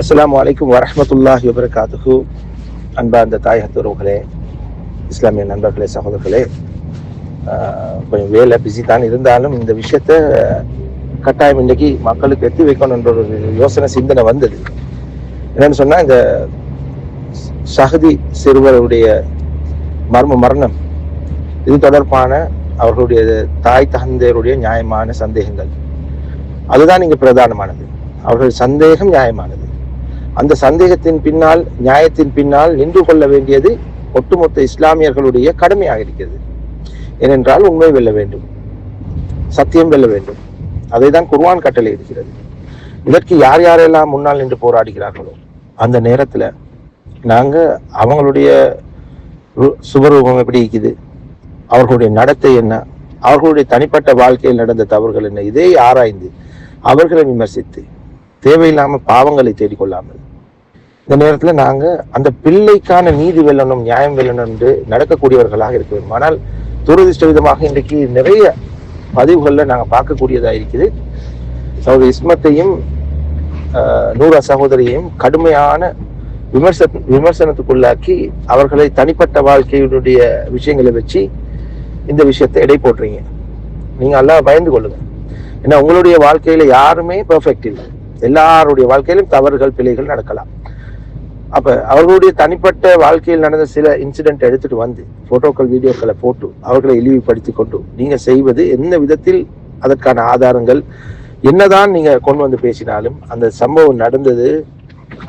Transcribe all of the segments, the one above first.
அஸ்லாம் அலைக்கும் வரமத்துல்லாஹி வபரகாத்துஹு. அன்பா அந்த தாயகத்துறவுகளே இஸ்லாமிய நண்பர்களே சகோதரர்களே கொஞ்சம் வேலை பிஸி தான் இருந்தாலும் இந்த விஷயத்த கட்டாயம் இன்னைக்கு மக்களுக்கு எத்தி வைக்கணுன்ற ஒரு யோசனை சிந்தனை வந்தது. என்னன்னு சொன்னால் இந்த சகதி சிறுவருடைய மர்ம மரணம் இது தொடர்பான அவர்களுடைய தாய் தந்தையருடைய நியாயமான சந்தேகங்கள். அதுதான் இங்கே பிரதானமானது. அவர்கள் சந்தேகம் நியாயமானது. அந்த சந்தேகத்தின் பின்னால் நியாயத்தின் பின்னால் நின்று கொள்ள வேண்டியது ஒட்டுமொத்த இஸ்லாமியர்களுடைய கடமையாக இருக்கிறது. ஏனென்றால் உண்மை வெல்ல வேண்டும். சத்தியம் வெல்ல வேண்டும். அதை தான் குர்வான் கட்டளை இருக்கிறது இதற்கு யார் யாரெல்லாம் முன்னால் நின்று போராடுகிறார்களோ அந்த நேரத்தில் நாங்கள் அவங்களுடைய சுபரூபம் எப்படி இருக்குது? அவர்களுடைய நடத்தை என்ன? அவர்களுடைய தனிப்பட்ட வாழ்க்கையில் நடந்த தவறுகள் என்ன? இதை ஆராய்ந்து அவர்களை விமர்சித்து தேவையில்லாமல் பாவங்களை தேடிக்கொள்ளாமல் இந்த நேரத்தில் நாங்கள் அந்த பிள்ளைக்கான நீதி வெல்லணும் நியாயம் வெல்லணும் என்று நடக்கக்கூடியவர்களாக இருக்க வேண்டும் ஆனால் துரதிருஷ்ட விதமாக இன்றைக்கு நிறைய பதிவுகளில் நாங்கள் பார்க்கக்கூடியதாக இருக்குது. சகோதரி இஸ்மத்தையும் ஆஹ், நூரா சகோதரியையும் கடுமையான விமர்ச விமர்சனத்துக்குள்ளாக்கி அவர்களை தனிப்பட்ட வாழ்க்கையினுடைய விஷயங்களை வச்சு இந்த விஷயத்தை எடை போடுறீங்க. நீங்கள் எல்லாம் பயந்து கொள்ளுங்க. ஏன்னா உங்களுடைய வாழ்க்கையில யாருமே பெர்ஃபெக்ட் இல்லை. எல்லாருடைய வாழ்க்கையிலும் தவறுகள் பிழைகள் நடக்கலாம். அப்ப அவர்களுடைய தனிப்பட்ட வாழ்க்கையில் நடந்த சில இன்சிடென்ட் எடுத்துட்டு வந்து போட்டோக்கள் வீடியோக்களை போட்டு அவர்களை இழிவுபடுத்தி கொண்டு நீங்க செய்வது எந்த விதத்தில் அதற்கான ஆதாரங்கள் என்னதான் நீங்க கொண்டு வந்து பேசினாலும் அந்த சம்பவம் நடந்தது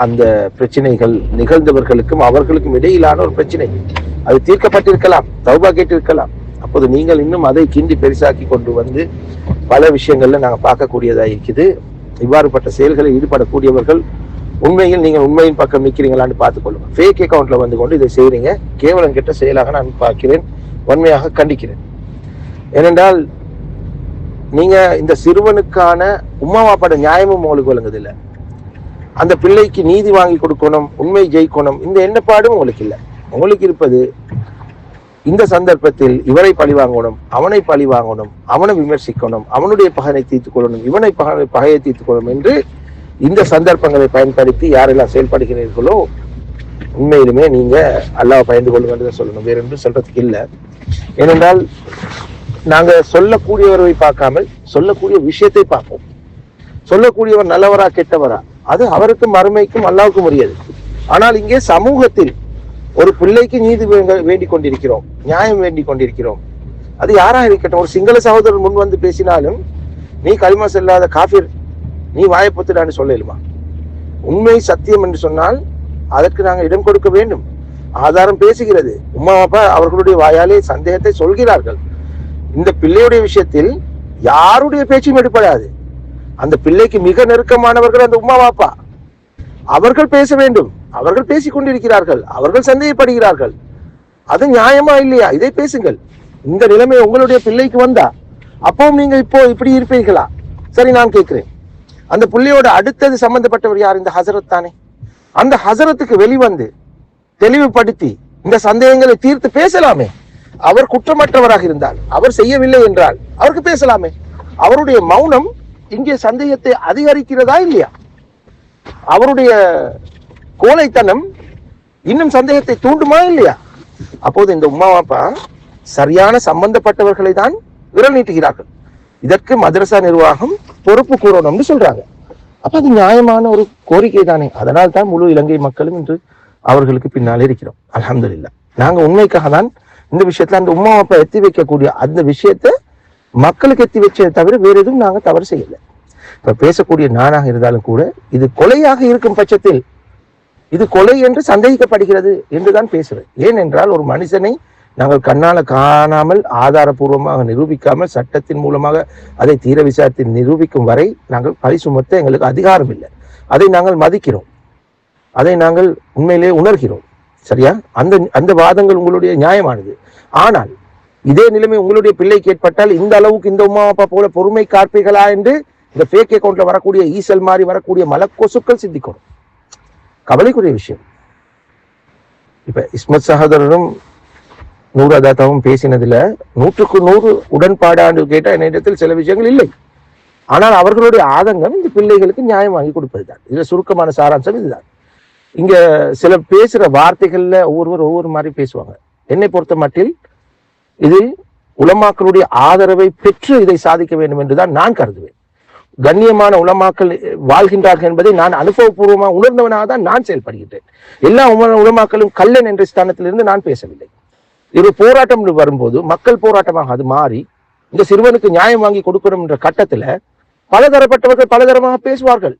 அந்த பிரச்சனைகள் நிகழ்ந்தவர்களுக்கும் அவர்களுக்கும் இடையிலான ஒரு பிரச்சனை. அது தீர்க்கப்பட்டிருக்கலாம் தௌபா கேட்டிருக்கலாம். அப்போது நீங்கள் இன்னும் அதை கிண்டி பெருசாக்கி கொண்டு வந்து பல விஷயங்கள்ல நாங்கள் பார்க்கக்கூடியதா இருக்குது. இவ்வாறுபட்ட செயல்களில் ஈடுபடக்கூடியவர்கள் உண்மையில் நீங்கள் உண்மையின் பக்கம் நிற்கிறீங்களான்னு பார்த்துக்கொள்ளுங்க. ஃபேக் அக்கௌண்ட்டில் வந்து கொண்டு இதை செய்கிறீங்க கேவலம் கெட்ட செயலாக நான் பார்க்கிறேன். வன்மையாக கண்டிக்கிறேன். ஏனென்றால் நீங்க இந்த சிறுவனுக்கான உமாவா வாப்பாட நியாயமும் உங்களுக்கு வழங்குதில்லை அந்த பிள்ளைக்கு நீதி வாங்கி கொடுக்கணும் உண்மை ஜெயிக்கணும் இந்த எண்ணப்பாடும் உங்களுக்கு இல்லை. உங்களுக்கு இருப்பது இந்த சந்தர்ப்பத்தில் இவரை பழி வாங்கணும் அவனை பழி வாங்கணும் அவனை விமர்சிக்கணும் அவனுடைய பகனை தீர்த்து கொள்ளணும் இவனை பகை பகையை தீர்த்து கொள்ளணும் என்று இந்த சந்தர்ப்பங்களை பயன்படுத்தி யாரெல்லாம் செயல்படுகிறீர்களோ உண்மையிலுமே நீங்க அல்லாஹ் பயந்து கொள்ளுங்க சொல்லணும். வேற ஒன்றும் சொல்றதுக்கு இல்லை. ஏனென்றால் நாங்க சொல்லக்கூடியவரை பார்க்காமல் சொல்லக்கூடிய விஷயத்தை பார்ப்போம். சொல்லக்கூடியவர் நல்லவரா கெட்டவரா? அது அவருக்கும் மறுமைக்கும் அல்லாவுக்கும் உரியது. ஆனால் இங்கே சமூகத்தில் ஒரு பிள்ளைக்கு நீதி வேண்டி வேண்டிக் கொண்டிருக்கிறோம். நியாயம் வேண்டிக் கொண்டிருக்கிறோம். அது யாரா இருக்கட்டும் ஒரு சிங்கள சகோதரர் முன் வந்து பேசினாலும் நீ கலிமா செல்லாத காஃபிர் நீ வாயப்பத்துடான்னு சொல்லலுமா உண்மை சத்தியம் என்று சொன்னால் அதற்கு நாங்கள் இடம் கொடுக்க வேண்டும். ஆதாரம் பேசுகிறது. உம்மா அப்பா அவர்களுடைய வாயாலே சந்தேகத்தை சொல்கிறார்கள். இந்த பிள்ளையுடைய விஷயத்தில் யாருடைய பேச்சும் எடுப்படாது அந்த பிள்ளைக்கு மிக நெருக்கமானவர்கள் அந்த உம்மா பாப்பா. அவர்கள் பேச வேண்டும். அவர்கள் பேசிக் கொண்டிருக்கிறார்கள். அவர்கள் சந்தேகப்படுகிறார்கள். அது நியாயமா இல்லையா? இதை பேசுங்கள். இந்த நிலைமை உங்களுடைய பிள்ளைக்கு வந்தா அப்பவும் நீங்க இப்போ இப்படி இருப்பீர்களா? சரி நான் கேட்கிறேன். அந்த புள்ளியோட அடுத்தது சம்பந்தப்பட்டவர் யார்? இந்த ஹசரத் தானே. அந்த ஹசரத்துக்கு வெளிவந்து தெளிவுபடுத்தி இந்த சந்தேகங்களை தீர்த்து பேசலாமே. அவர் குற்றமற்றவராக இருந்தால் அவர் செய்யவில்லை என்றால் அவருக்கு பேசலாமே. அவருடைய மௌனம் இங்கே சந்தேகத்தை அதிகரிக்கிறதா இல்லையா? அவருடைய கோலைத்தனம் இன்னும் சந்தேகத்தை தூண்டுமா இல்லையா? அப்போது இந்த உம்மா அப்பா சரியான சம்பந்தப்பட்டவர்களை தான் விரல் நீட்டுகிறார்கள். இதற்கு மதரசா நிர்வாகம் பொறுப்பு கூறணும்னு சொல்றாங்க. அப்ப அது நியாயமான ஒரு கோரிக்கை தானே அதனால் தான் முழு இலங்கை மக்களும் இன்று அவர்களுக்கு பின்னாலே இருக்கிறோம். அல்ஹம்துலில்லாஹ் நாங்க உண்மைக்காக தான் இந்த விஷயத்துல அந்த உமா அப்பா எத்தி வைக்கக்கூடிய அந்த விஷயத்தை மக்களுக்கு எத்தி வச்சதை தவிர வேற எதுவும் நாங்க தவறு செய்யல. இப்ப பேசக்கூடிய நானாக இருந்தாலும் கூட இது கொலையாக இருக்கும் பட்சத்தில் இது கொலை என்று சந்தேகிக்கப்படுகிறது என்றுதான் பேசுவேன். ஏனென்றால் ஒரு மனுஷனை நாங்கள் கண்ணால காணாமல் ஆதாரபூர்வமாக நிரூபிக்காமல் சட்டத்தின் மூலமாக அதை தீர விசாரித்து நிரூபிக்கும் வரை நாங்கள் பழி சுமத்த எங்களுக்கு அதிகாரம் இல்லை. அதை நாங்கள் மதிக்கிறோம். அதை நாங்கள் உண்மையிலே உணர்கிறோம். சரியா? அந்த அந்த வாதங்கள் உங்களுடைய நியாயமானது. ஆனால் இதே நிலைமை உங்களுடைய பிள்ளைக்கு ஏற்பட்டால் இந்த அளவுக்கு இந்த உமா அப்பா போல பொறுமை காப்பீர்களா என்று இந்த ஃபேக் அக்கௌண்ட்ல வரக்கூடிய ஈசல் மாதிரி வரக்கூடிய மலக்கொசுக்கள் சிந்திக்கணும். கவலைக்குரிய விஷயம். இப்ப இஸ்மத் சகோதரரும் நூறாதாத்தாவும் பேசினதுல நூற்றுக்கு நூறு உடன்பாடாண்டு கேட்டால் என்னிடத்தில் சில விஷயங்கள் இல்லை. ஆனால் அவர்களுடைய ஆதங்கம் இந்த பிள்ளைகளுக்கு நியாயம் வாங்கி கொடுப்பதுதான். இதுல சுருக்கமான சாராம்சம் இதுதான். இங்க சில பேசுற வார்த்தைகள்ல ஒவ்வொருவர் ஒவ்வொரு மாதிரி பேசுவாங்க. என்னை பொறுத்த மட்டில் இது உலமாக்களுடைய ஆதரவை பெற்று இதை சாதிக்க வேண்டும் என்றுதான் நான் கருதுவேன். கண்ணியமான உலமாக்கள் வாழ்கின்றார்கள் என்பதை நான் அனுபவபூர்வமாக உணர்ந்தவனாக தான் நான் செயல்படுகின்றேன். எல்லா உலமாக்களும் கல்லன் என்ற ஸ்தானத்திலிருந்து நான் பேசவில்லை. இது போராட்டம் வரும்போது மக்கள் போராட்டமாக அது மாறி இந்த சிறுவனுக்கு நியாயம் வாங்கி கொடுக்கணும் என்ற கட்டத்தில் பலதரப்பட்டவர்கள் பலதரமாக பேசுவார்கள்.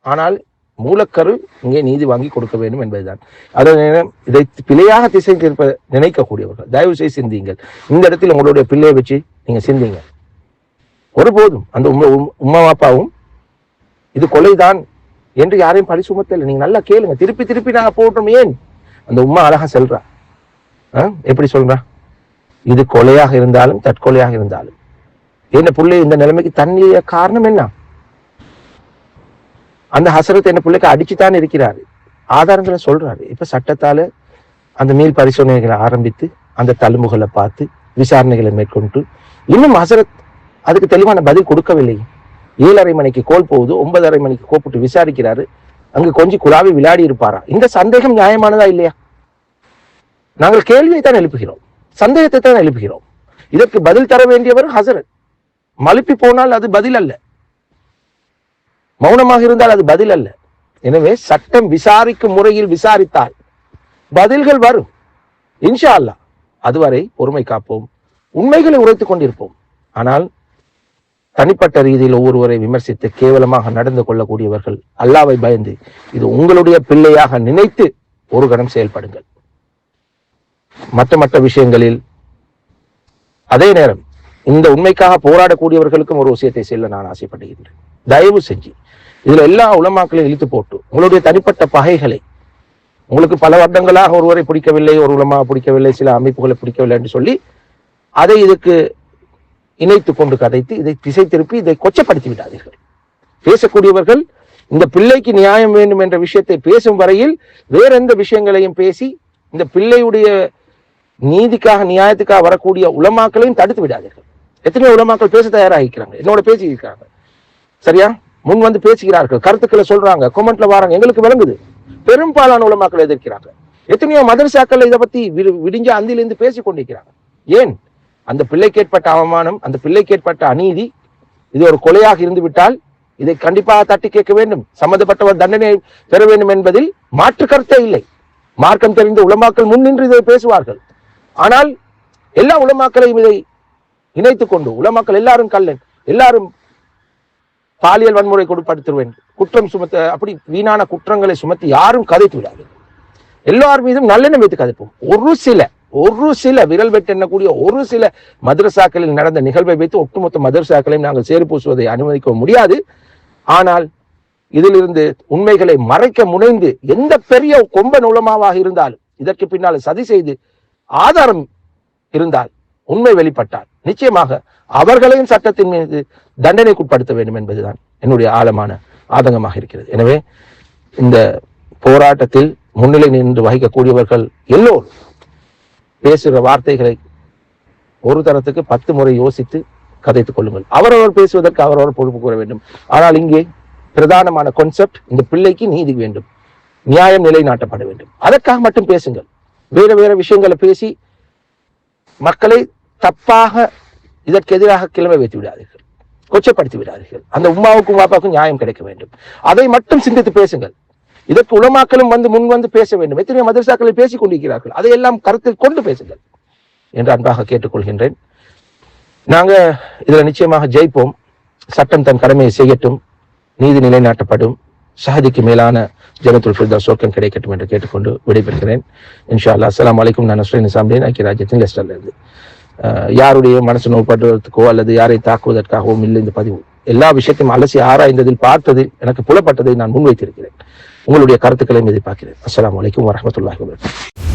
ஆனால் மூலக்கரு இங்கே நீதி வாங்கி கொடுக்க வேண்டும் என்பதுதான். அதன் இதை பிழையாக திசை திருப்ப நினைக்கக்கூடியவர்கள் தயவு செய்து சிந்தியுங்கள். இந்த இடத்தில் உங்களுடைய பிள்ளையை வச்சு நீங்க சிந்திங்க ஒருபோதும் அந்த உம்மா உம்- உம்மா அப்பாவும் இது கொலைதான் என்று யாரையும் பழி சுமத்தல. நீங்க நல்லா கேளுங்க. திருப்பி திருப்பி நாங்க போட்டோம். ஏன்? அந்த உம்மா அழகா செல்றா. எப்படி சொல்றா? இது கொலையாக இருந்தாலும் தற்கொலையாக இருந்தாலும். என்ன புள்ளை இந்த நிலைமைக்கு தண்ணிய காரணம் என்ன? அந்த ஹசரத் என்ன பிள்ளைக்கு அடிச்சுதான் இருக்கிறாரு. ஆதாரங்களை சொல்றாரு. இப்ப சட்டத்தால அந்த மீள் பரிசோதனைகளை ஆரம்பித்து அந்த தழும்புகளை பார்த்து விசாரணைகளை மேற்கொண்டு இன்னும் ஹசரத் அதுக்கு தெளிவான பதில் கொடுக்கவில்லை. ஏழரை மணிக்கு கோல் போகுது ஒன்பதரை மணிக்கு கூப்பிட்டு விசாரிக்கிறாரு. அங்கு கொஞ்சம் குழாவி விளையாடி இருப்பாரா? இந்த சந்தேகம் நியாயமானதா இல்லையா? நாங்கள் கேள்வியை தான் எழுப்புகிறோம். சந்தேகத்தை தான் எழுப்புகிறோம். இதற்கு பதில் தர வேண்டியவர் ஹசரத். மழுப்பி போனால் அது பதில் அல்ல. மௌனமாக இருந்தால் அது பதில் அல்ல. எனவே சட்டம் விசாரிக்கும் முறையில் விசாரித்தால் பதில்கள் வரும். இன்ஷா அல்லாஹ் அதுவரை பொறுமை காப்போம். உண்மைகளை உரைத்துக் கொண்டிருப்போம். ஆனால் தனிப்பட்ட ரீதியில் ஒவ்வொருவரை விமர்சித்து கேவலமாக நடந்து கொள்ளக்கூடியவர்கள் அல்லாவை பயந்து இது உங்களுடைய பிள்ளையாக நினைத்து ஒரு கணம் செயல்படுங்கள். மற்ற மற்ற விஷயங்களில் அதே நேரம் இந்த உண்மைக்காக போராடக்கூடியவர்களுக்கும் ஒரு விஷயத்தை செல்ல நான் ஆசைப்படுகின்றேன். தயவு செஞ்சு இதுல எல்லா உலமாக்களையும் இழுத்து போட்டு உங்களுடைய தனிப்பட்ட பகைகளை உங்களுக்கு பல வருடங்களாக ஒருவரை பிடிக்கவில்லை ஒரு உலமா பிடிக்கவில்லை சில அமைப்புகளை பிடிக்கவில்லை என்று சொல்லி அதை இதுக்கு இணைத்து கொண்டு கதைத்து இதை திசை திருப்பி இதை கொச்சப்படுத்தி விடாதீர்கள் பேசக்கூடியவர்கள் இந்த பிள்ளைக்கு நியாயம் வேண்டும் என்ற விஷயத்தை பேசும் வரையில் வேற எந்த விஷயங்களையும் பேசி இந்த பிள்ளையுடைய நீதிக்காக நியாயத்துக்காக வரக்கூடிய உலமாக்களையும் தடுத்து விடாதீர்கள். எத்தனையோ உலமாக்கள் பேச தயாராகிக்கிறாங்க என்னோட பேசியிருக்காங்க சரியா? முன் வந்து பேசுகிறார்கள். கருத்துக்களை சொல்றாங்க. கொமெண்ட்ல வராங்க. எங்களுக்கு விளங்குது. பெரும்பாலான உலமாக்கள் எதிர்க்கிறாங்க. எத்தனையோ மதரசாக்கள் இதை பத்தி விடு- விடிஞ்ச அந்திலிருந்து பேசிக் கொண்டிருக்கிறாங்க. ஏன்? அந்த பிள்ளைக்கு ஏற்பட்ட அவமானம் அந்த பிள்ளைக்கு ஏற்பட்ட அநீதி இது ஒரு கொலையாக இருந்து விட்டால் இதை கண்டிப்பாக தட்டி கேட்க வேண்டும். சம்பந்தப்பட்டவர் தண்டனை பெற வேண்டும் என்பதில் மாற்று கருத்தே இல்லை. மார்க்கம் தெரிந்த உலமாக்கள் முன்னின்று இதை பேசுவார்கள். ஆனால் எல்லா உலமாக்களையும் இதை இணைத்துக் கொண்டு உலமாக்கள் எல்லாரும் கல்லன் எல்லாரும் பாலியல் வன்முறை கொடுப்படுத்துவேன் குற்றம் சுமத்த அப்படி வீணான குற்றங்களை சுமத்தி யாரும் கதைத்து விடாது. எல்லார் மீதும் நல்லெண்ணம் வைத்து கதைப்போம். ஒரு சில ஒரு சில விரல் வெட்டெண்ணக்கூடிய ஒரு சில மதரசாக்களில் நடந்த நிகழ்வை வைத்து ஒட்டுமொத்த மதரசாக்களையும் நாங்கள் சேறு பூசுவதை அனுமதிக்க முடியாது. ஆனால் இதிலிருந்து உண்மைகளை மறைக்க முனைந்து எந்த பெரிய கொம்பன் நூலமாவாக இருந்தாலும் இதற்கு பின்னால் சதி செய்து ஆதாரம் இருந்தால் உண்மை வெளிப்பட்டால் நிச்சயமாக அவர்களையும் சட்டத்தின் மீது தண்டனைக்குட்படுத்த வேண்டும் என்பதுதான் என்னுடைய ஆழமான ஆதங்கமாக இருக்கிறது. எனவே இந்த போராட்டத்தில் முன்னிலை நின்று வகிக்கக்கூடியவர்கள் எல்லோரும் பேசுகிற வார்த்தைகளை ஒரு தரத்துக்கு பத்து முறை யோசித்து கதைத்துக் கொள்ளுங்கள். அவரவர் பேசுவதற்கு அவரவர் பொறுப்பு கூற வேண்டும். ஆனால் இங்கே பிரதானமான கான்செப்ட் இந்த பிள்ளைக்கு நீதி வேண்டும். நியாயம் நிலைநாட்டப்பட வேண்டும். அதற்காக மட்டும் பேசுங்கள். வேறு வேறு விஷயங்களை பேசி மக்களை தப்பாக இதற்கு எதிராக கிளம்ப வைத்து விடாதீர்கள். கொச்சப்படுத்தி விடாதீர்கள். அந்த உமாவுக்கும் பாப்பாவுக்கும் நியாயம் கிடைக்க வேண்டும். அதை மட்டும் சிந்தித்து பேசுங்கள். இதற்கு உலமாக்களும் வந்து முன் வந்து பேச வேண்டும். எத்தனை மதரசாக்களை பேசிக் கொண்டிருக்கிறார்கள். அதையெல்லாம் கருத்தில் கொண்டு பேசுங்கள் என்று அன்பாக கேட்டுக்கொள்கின்றேன். நாங்க இதுல நிச்சயமாக ஜெயிப்போம். சட்டம் தன் கடமையை செய்யட்டும். நீதி நிலைநாட்டப்படும். ஷஹதிக்கு மேலான ஜனத்துல் ஃபிர்தா சோக்கம் கிடைக்கட்டும் என்று கேட்டுக்கொண்டு விடைபெறுகிறேன். இன்ஷா அல்லாஹ் அஸ்லாம் வலைக்கும் நான் நஸ்ரீன் நிசாம்டேன் ஐக்கிய ராஜ்யத்தின் லெஸ்டர்ல இருந்து. யாருடைய மனசு நோய்படுவதற்கோ அல்லது யாரை தாக்குவதற்காகவும் இல்லை இந்த பதிவு. எல்லா விஷயத்தையும் அலசி ஆராய்ந்ததில் பார்த்ததில் எனக்கு புலப்பட்டதை நான் முன்வைத்திருக்கிறேன். உங்களுடைய கருத்துக்களையும் எதிர்பார்க்கிறேன். அஸ்லாம் வலைக்கும் வரமத்துல்லாஹி வபரகாத்துஹு.